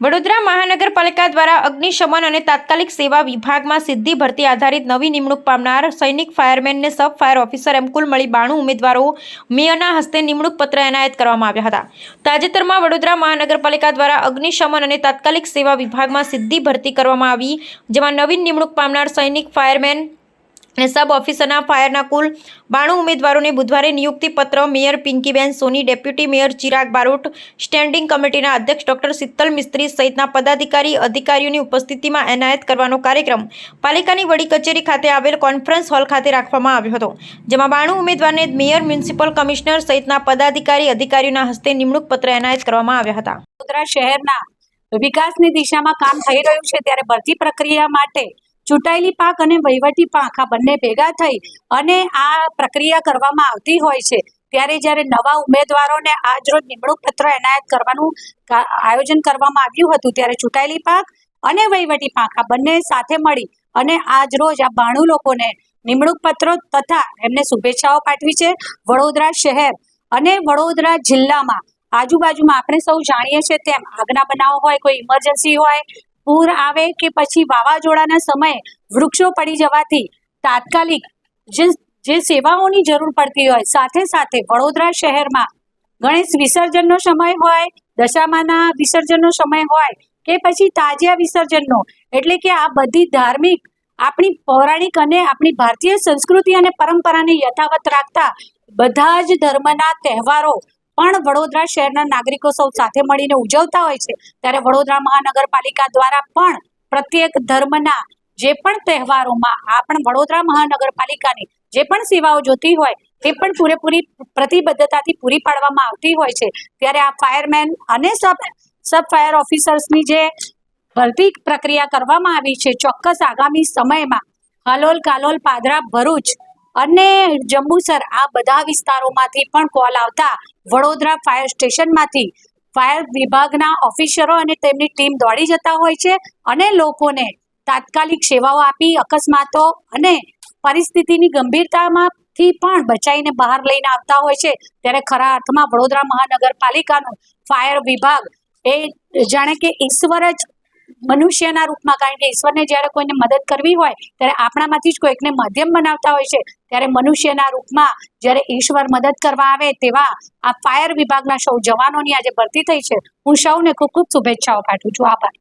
વડોદરા મહાનગરપાલિકા દ્વારા અગ્નિશમન અને તાત્કાલિક સેવા વિભાગમાં સિદ્ધિ ભરતી આધારિત નવી નિમણૂક પામનાર સૈનિક ફાયરમેનને સબ ફાયર ઓફિસર એમ કુલ મળી બાણું ઉમેદવારો મેયરના હસ્તે નિમણૂક પત્ર એનાયત કરવામાં આવ્યા હતા. તાજેતરમાં વડોદરા મહાનગરપાલિકા દ્વારા અગ્નિશમન અને તાત્કાલિક સેવા વિભાગમાં સિદ્ધિ ભરતી કરવામાં આવી, જેમાં નવીન નિમણૂક પામનાર સૈનિક ફાયરમેન અને સબ ઓફિસરના ફાયરના કુલ બાણું ઉમેદવારોને બુધવારે નિયુક્તિ પત્ર mayor Pinkiben Soni, deputy mayor Chirag Barot, standing કમિટીના અધ્યક્ષ ડોક્ટર શીતલ મિસ્ત્રી સહિતના પદાધિકારી, અધિકારીઓની ઉપસ્થિતિમાં એનાયત કરવાનો કાર્યક્રમ પાલિકાની વડી કચેરી ખાતે આવેલ કોન્ફરન્સ હોલ ખાતે રાખવામાં આવ્યો હતો, જેમાં બાણું ઉમેદવારને મેયર, મ્યુનિસિપલ કમિશનર સહિતના પદાધિકારી, અધિકારીઓના હસ્તે નિમણૂક પત્ર એનાયત કરવામાં આવ્યા હતા. વડોદરા શહેરના વિકાસની દિશામાં કામ થઈ રહ્યું છે, ત્યારે ભરતી પ્રક્રિયા માટે ચૂંટાયેલી પાક અને વહીવટી પાક આ બંને ભેગા થઈ અને આ પ્રક્રિયા કરવામાં આવતી હોય છે. ત્યારે જ્યારે નવા ઉમેદવારોને આજરોજ નિમણૂક પત્ર એનાયત કરવાનું આયોજન કરવામાં આવ્યું હતું, ત્યારે ચૂંટાયેલી પાક અને વહીવટી પાક આ બંને સાથે મળી અને આજરોજ આ બાણું લોકોને નિમણૂક પત્રો તથા એમને શુભેચ્છાઓ પાઠવી છે. વડોદરા શહેર અને વડોદરા જિલ્લામાં આજુબાજુમાં આપણે સૌ જાણીએ છીએ તેમ આગના બનાવો હોય, કોઈ ઇમરજન્સી હોય પૂર આવે કે પછી વાવાઝોડાના સમયે વૃક્ષો પડી જવાથી તાત્કાલિક જે જે સેવાઓની જરૂર પડતી હોય, સાથે સાથે વડોદરા શહેરમાં ગણેશ વિસર્જનનો સમય હોય, દશામાના વિસર્જનનો સમય હોય કે પછી તાજિયા વિસર્જનનો, એટલે કે આ બધી ધાર્મિક, આપણી પૌરાણિક અને આપણી ભારતીય સંસ્કૃતિ અને પરંપરાને યથાવત રાખતા બધા જ ધર્મના તહેવારો પણ વડોદરા શહેરના નાગરિકો સૌ સાથે મળીને ઉજવતા હોય છે. ત્યારે વડોદરા મહાનગરપાલિકા દ્વારા પણ પ્રત્યેક ધર્મના જે પણ તહેવારોમાં આ પણ વડોદરા મહાનગરપાલિકાની જે પણ સેવાઓ જોતી હોય, તે પણ પૂરેપૂરી પ્રતિબદ્ધતાથી પૂરી પાડવામાં આવતી હોય છે. ત્યારે આ ફાયરમેન અને સબ સબ ફાયર ઓફિસર્સની જે ભરતી પ્રક્રિયા કરવામાં આવી છે, ચોક્કસ આગામી સમયમાં હાલોલ કાલોલ પાદરા ભરૂચ અને જંબુસર આ બધા વિસ્તારોમાંથી પણ કોલ આવતા વડોદરા ફાયર સ્ટેશનમાંથી. ફાયર વિભાગના ઓફિસરો અને તેમની ટીમ દોડી જતા હોય છે અને લોકોને તાત્કાલિક સેવાઓ આપી અકસ્માતો અને પરિસ્થિતિની ગંભીરતામાંથી પણ બચાવીને બહાર લઈને આવતા હોય છે. ત્યારે ખરા અર્થમાં વડોદરા મહાનગરપાલિકાનું ફાયર વિભાગ એ જાણે કે ઈશ્વર જ મનુષ્યના રૂપમાં કારણ કે ઈશ્વરને જ્યારે કોઈને મદદ કરવી હોય, ત્યારે આપણામાંથી જ કોઈકને માધ્યમ બનાવતા હોય છે. ત્યારે મનુષ્યના રૂપમાં જ્યારે ઈશ્વર મદદ કરવા આવે તેવા આ ફાયર વિભાગના સૌ જવાનોની આજે ભરતી થઈ છે. હું સૌને ખૂબ ખૂબ શુભેચ્છાઓ પાઠવું છું. આભાર.